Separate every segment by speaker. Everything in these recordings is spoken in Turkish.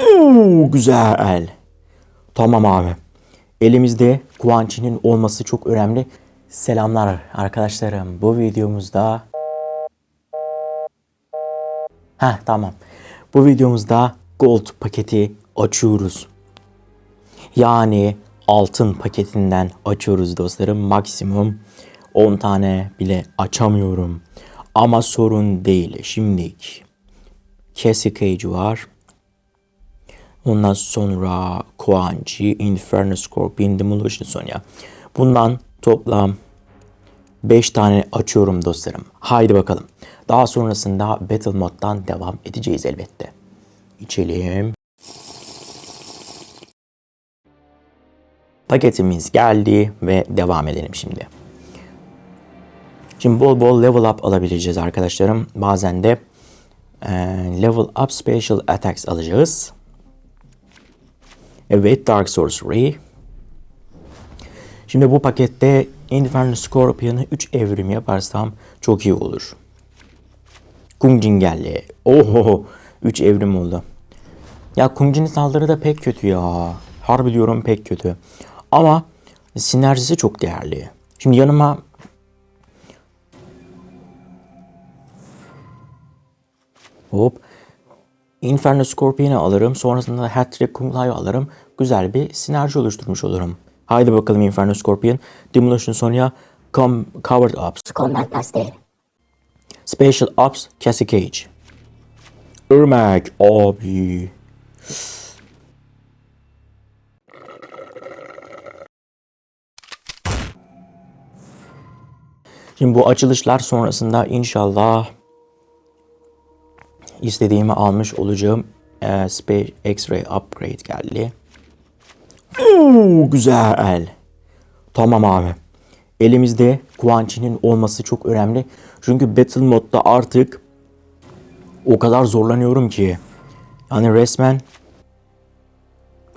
Speaker 1: Oo, güzel. Tamam abi. Elimizde Guanchi'nin olması çok önemli. Selamlar arkadaşlarım. Bu videomuzda... Heh tamam. Bu videomuzda Gold paketi açıyoruz. Yani altın paketinden açıyoruz dostlarım. Maksimum 10 tane bile açamıyorum. Ama sorun değil. Şimdi Cassie Cage var. Ondan sonra Quan Chi, Inferno Scorpion, Demolition Sonya. Bundan toplam 5 tane açıyorum dostlarım. Haydi bakalım. Daha sonrasında Battle Mode'dan devam edeceğiz elbette. İçelim. Paketimiz geldi ve devam edelim şimdi. Şimdi bol bol level up alabileceğiz arkadaşlarım. Bazen de e, level up special attacks alacağız. Evet Dark Sorcery. Şimdi bu pakette Inferno Scorpion'ı 3 evrim yaparsam çok iyi olur. Kung Jin geldi. Oho 3 evrim oldu. Ya Kung Jin'in saldırı da pek kötü ya. Harbi diyorum pek kötü. Ama sinerjisi çok değerli. Şimdi yanıma Hop. Inferno Scorpion'ı alırım. Sonrasında Hat-Trick Kung Lao alırım. Güzel bir sinerji oluşturmuş olurum. Haydi bakalım Inferno Scorpion. Demolition Sonya. Com Covered Ops.
Speaker 2: Combat Pastel.
Speaker 1: Special Ops. Cassie Cage. Irmak. Abi. Şimdi bu açılışlar sonrasında inşallah istediğimi almış olacağım. Ee, Space X-Ray Upgrade geldi. Oo, güzel. Tamam abi. Elimizde Quan Chi'nin olması çok önemli. Çünkü Battle Mode'da artık o kadar zorlanıyorum ki. Yani resmen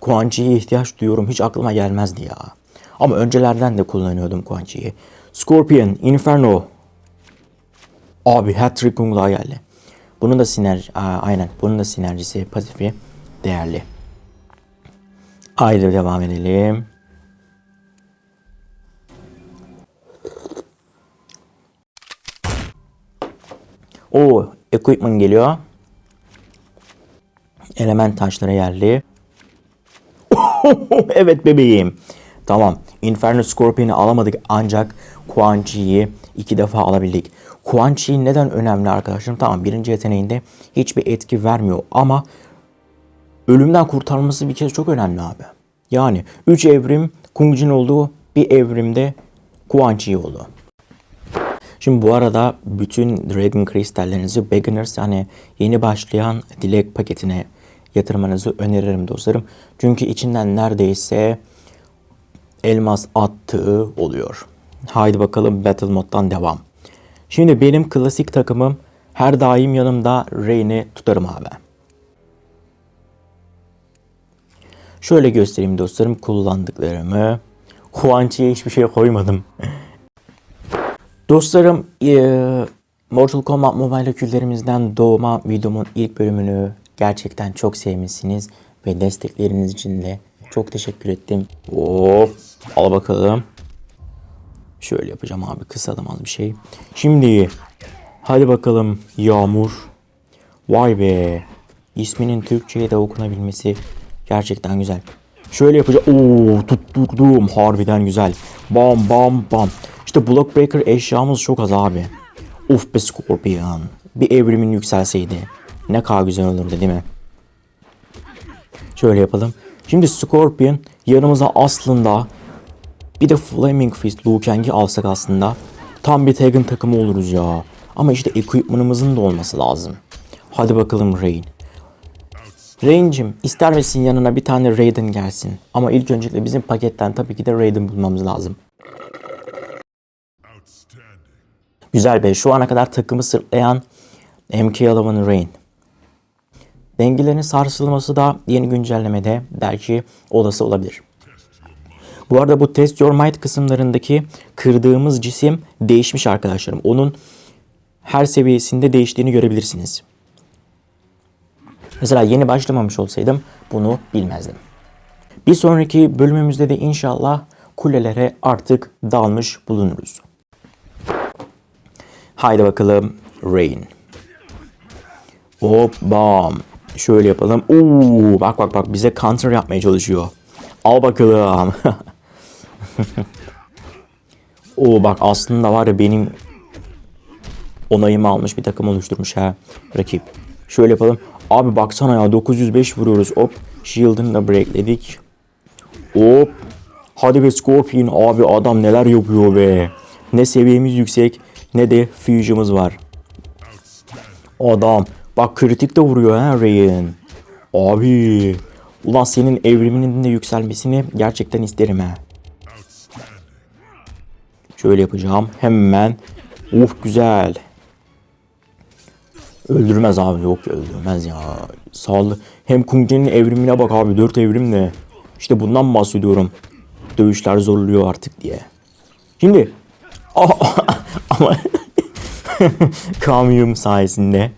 Speaker 1: Quan ihtiyaç duyuyorum. Hiç aklıma gelmezdi ya. Ama öncelerden de kullanıyordum Quan. Scorpion, Inferno. Abi Hat-Trick geldi. Bunun da sinerji, Aa, aynen bunun da sinerjisi, pasifi değerli. Haydi devam edelim. O equipment geliyor. Element taşları geldi. evet bebeğim. Tamam. Inferno Scorpion'ı alamadık ancak Quan Chi'yi iki defa alabildik. Quan Chi neden önemli arkadaşlarım? Tamam birinci yeteneğinde hiçbir etki vermiyor ama ölümden kurtarması bir kez çok önemli abi. Yani 3 evrim Kung Jin oldu, bir evrimde Quan Chi oldu. Şimdi bu arada bütün Dragon kristallerinizi Beginners yani yeni başlayan dilek paketine yatırmanızı öneririm dostlarım. Çünkü içinden neredeyse elmas attığı oluyor. Haydi bakalım Battle Mode'dan devam. Şimdi benim klasik takımım her daim yanımda Rey'ni tutarım abi. Şöyle göstereyim dostlarım kullandıklarımı. Quan Chi'ye hiçbir şey koymadım. Dostlarım eee, Mortal Kombat Mobile küllerimizden doğma videomun ilk bölümünü gerçekten çok sevmişsiniz ve destekleriniz için de çok teşekkür ettim. Hop al bakalım. Şöyle yapacağım abi kısalım az bir şey. Şimdi hadi bakalım Yağmur. Vay be. İsminin Türkçe'ye de okunabilmesi gerçekten güzel. Şöyle yapacağım. Oo tutturdum. Harbiden güzel. Bam bam bam. İşte Block Breaker eşyamız çok az abi. Uf be Scorpion. Bir evrimin yükselseydi. Ne kadar güzel olurdu değil mi? Şöyle yapalım. Şimdi Scorpion yanımıza aslında bir de Flaming Fist Liu Kang'i alsak aslında tam bir Tegan takımı oluruz ya. Ama işte equipment'ımızın da olması lazım. Hadi bakalım Rain. Rain'cim ister misin yanına bir tane Raiden gelsin? Ama ilk öncelikle bizim paketten tabii ki de Raiden bulmamız lazım. Güzel be şu ana kadar takımı sırtlayan MK11 Rain. Dengelerin sarsılması da yeni güncellemede belki olası olabilir. Bu arada bu Test Your Might kısımlarındaki kırdığımız cisim değişmiş arkadaşlarım. Onun her seviyesinde değiştiğini görebilirsiniz. Mesela yeni başlamamış olsaydım bunu bilmezdim. Bir sonraki bölümümüzde de inşallah kulelere artık dalmış bulunuruz. Haydi bakalım Rain. Hop bam. Şöyle yapalım. Oo, bak bak bak bize counter yapmaya çalışıyor. Al bakalım. Oo bak aslında var ya benim onayımı almış bir takım oluşturmuş ha rakip. Şöyle yapalım. Abi baksana ya 905 vuruyoruz. Hop shield'ını da breakledik. Hop. Hadi be Scorpion abi adam neler yapıyor be. Ne seviyemiz yüksek ne de fusion'ımız var. Adam bak kritik de vuruyor ha Ray'in. Abi. Ulan senin evriminin de yükselmesini gerçekten isterim ha. Şöyle yapacağım. Hemen. Uf güzel. Öldürmez abi. Yok öldürmez ya. Sağlı. Hem Kungen'in evrimine bak abi. 4 evrim ne? İşte bundan bahsediyorum. Dövüşler zorluyor artık diye. Şimdi. Ama Kamyum sayesinde.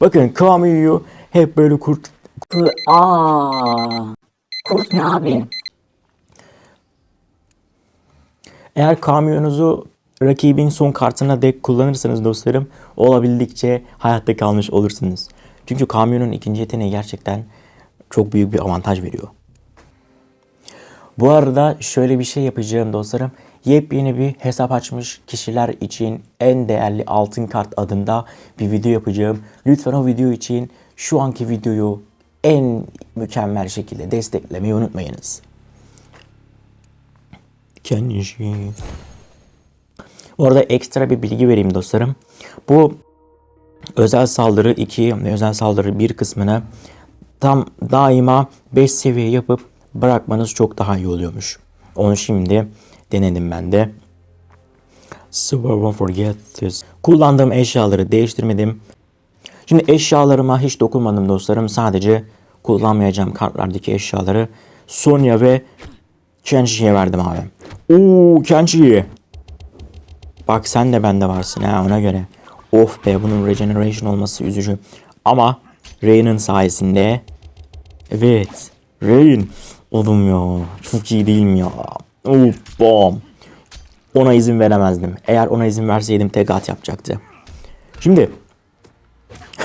Speaker 1: Bakın Kamyu'yu hep böyle kurt
Speaker 2: Ku- Aa. Kurt ne abi?
Speaker 1: Eğer kamyonunuzu rakibin son kartına dek kullanırsanız dostlarım olabildikçe hayatta kalmış olursunuz. Çünkü kamyonun ikinci yeteneği gerçekten çok büyük bir avantaj veriyor. Bu arada şöyle bir şey yapacağım dostlarım. Yepyeni bir hesap açmış kişiler için en değerli altın kart adında bir video yapacağım. Lütfen o video için şu anki videoyu en mükemmel şekilde desteklemeyi unutmayınız. Kendisi. Bu arada ekstra bir bilgi vereyim dostlarım. Bu özel saldırı 2 ve özel saldırı 1 kısmını tam daima 5 seviye yapıp bırakmanız çok daha iyi oluyormuş. Onu şimdi denedim ben de. I won't forget this. Kullandığım eşyaları değiştirmedim. Şimdi eşyalarıma hiç dokunmadım dostlarım. Sadece kullanmayacağım kartlardaki eşyaları Sonya ve Kenji'ye verdim abi. Oo Kenji. Bak sen de bende varsın ha ona göre. Of be bunun regeneration olması üzücü. Ama Ray'nin sayesinde evet Rain oğlum ya çok iyi değil mi ya? Of bam. Ona izin veremezdim. Eğer ona izin verseydim tek at yapacaktı. Şimdi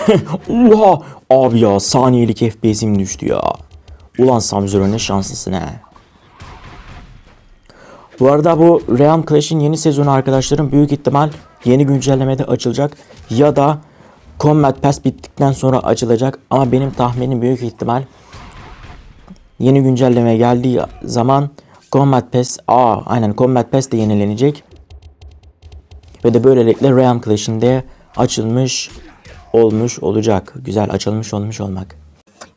Speaker 1: Oha abi ya saniyelik FPS'im düştü ya. Ulan Samzero ne şanslısın he. Bu arada bu Realm Clash'in yeni sezonu arkadaşlarım büyük ihtimal yeni güncellemede açılacak ya da Combat Pass bittikten sonra açılacak ama benim tahminim büyük ihtimal yeni güncelleme geldiği zaman Combat Pass aa aynen Combat Pass de yenilenecek ve de böylelikle Realm Clash'in de açılmış olmuş olacak. Güzel açılmış olmuş olmak.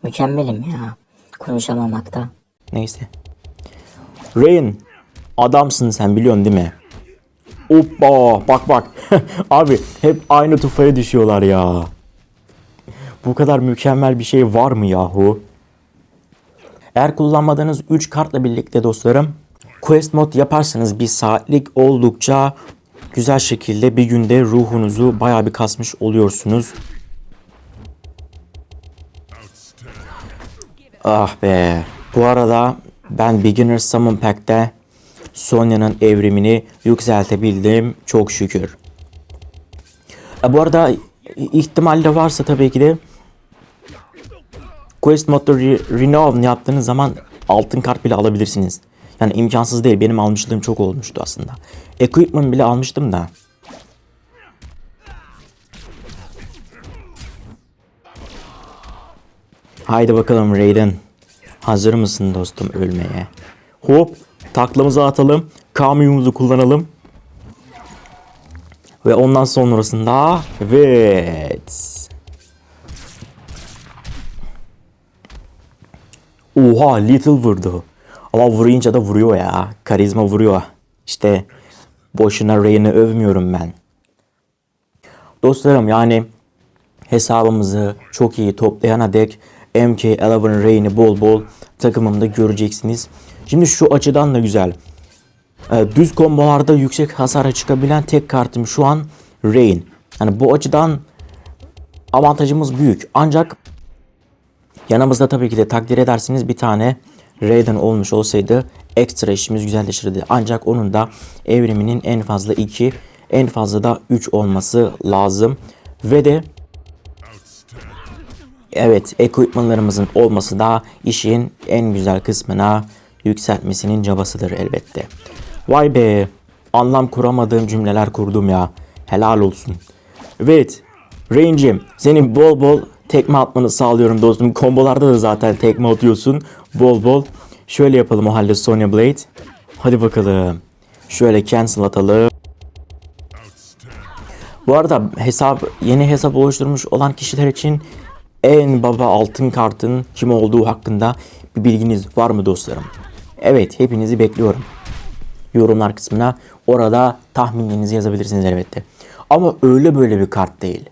Speaker 2: Mükemmelim ya. Konuşamamakta.
Speaker 1: Neyse. Rain adamsın sen biliyorsun değil mi? Hoppa bak bak. Abi hep aynı tufaya düşüyorlar ya. Bu kadar mükemmel bir şey var mı yahu? Eğer kullanmadığınız 3 kartla birlikte dostlarım Quest mod yaparsanız bir saatlik oldukça güzel şekilde bir günde ruhunuzu bayağı bir kasmış oluyorsunuz. Ah be. Bu arada ben Beginner Summon Pack'te Sonya'nın evrimini yükseltebildim çok şükür. E, bu arada ihtimal de varsa tabii ki de Quest modda re- Renov yaptığınız zaman altın kart bile alabilirsiniz. Yani imkansız değil. Benim almışlığım çok olmuştu aslında. Equipment bile almıştım da. Haydi bakalım Raiden. Hazır mısın dostum ölmeye? Hop taklamızı atalım. Kamyonumuzu kullanalım. Ve ondan sonrasında evet. Oha Little vurdu. Ama vurunca da vuruyor ya. Karizma vuruyor. İşte boşuna Ray'ini övmüyorum ben. Dostlarım yani hesabımızı çok iyi toplayana dek MK11 Ray'ini bol bol takımımda göreceksiniz. Şimdi şu açıdan da güzel. Ee, düz kombolarda yüksek hasara çıkabilen tek kartım şu an Rain. Yani bu açıdan avantajımız büyük. Ancak Yanımızda tabii ki de takdir edersiniz bir tane Raiden olmuş olsaydı ekstra işimiz güzelleşirdi. Ancak onun da evriminin en fazla 2, en fazla da 3 olması lazım. Ve de Evet, ekipmanlarımızın olması da işin en güzel kısmına yükseltmesinin cabasıdır elbette. Vay be, anlam kuramadığım cümleler kurdum ya. Helal olsun. Evet, Range'im senin bol bol tekme atmanı sağlıyorum dostum. Kombolarda da zaten tekme atıyorsun bol bol. Şöyle yapalım o halde Sonya Blade. Hadi bakalım. Şöyle cancel atalım. Bu arada hesap yeni hesap oluşturmuş olan kişiler için en baba altın kartın kim olduğu hakkında bir bilginiz var mı dostlarım? Evet hepinizi bekliyorum. Yorumlar kısmına orada tahminlerinizi yazabilirsiniz elbette. Ama öyle böyle bir kart değil.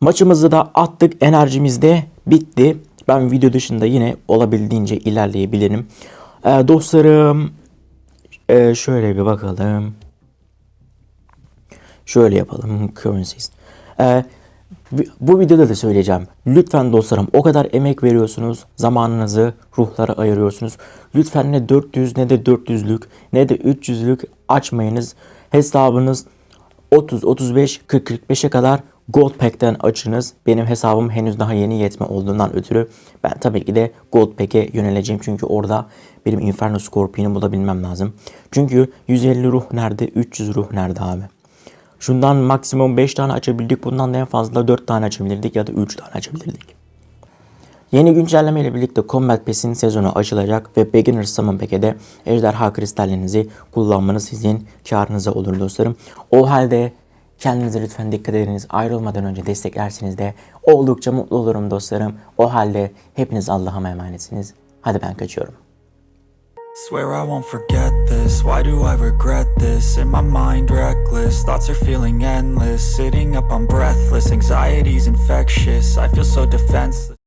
Speaker 1: Maçımızı da attık enerjimiz de bitti. Ben video dışında yine olabildiğince ilerleyebilirim. Ee, dostlarım ee, şöyle bir bakalım. Şöyle yapalım. Ee, bu videoda da söyleyeceğim. Lütfen dostlarım o kadar emek veriyorsunuz. Zamanınızı ruhlara ayırıyorsunuz. Lütfen ne 400 ne de 400'lük ne de 300'lük açmayınız. Hesabınız 30, 35, 40, 45'e kadar Gold Pack'ten açınız. Benim hesabım henüz daha yeni yetme olduğundan ötürü ben tabii ki de Gold Pack'e yöneleceğim. Çünkü orada benim Inferno Scorpion'u bulabilmem lazım. Çünkü 150 ruh nerede, 300 ruh nerede abi? Şundan maksimum 5 tane açabildik. Bundan da en fazla 4 tane açabilirdik ya da 3 tane açabilirdik. Yeni güncelleme ile birlikte Combat Pass'in sezonu açılacak ve Beginner Summon Pack'e de ejderha kristallerinizi kullanmanız sizin karınıza olur dostlarım. O halde kendinize lütfen dikkat ediniz. Ayrılmadan önce desteklerseniz de oldukça mutlu olurum dostlarım. O halde hepiniz Allah'a emanetsiniz. Hadi ben kaçıyorum.
Speaker 3: Swear I won't forget this. Why do I regret this? In my mind, reckless. Thoughts are feeling endless. Sitting up, I'm breathless. Anxiety's infectious. I feel so defenseless.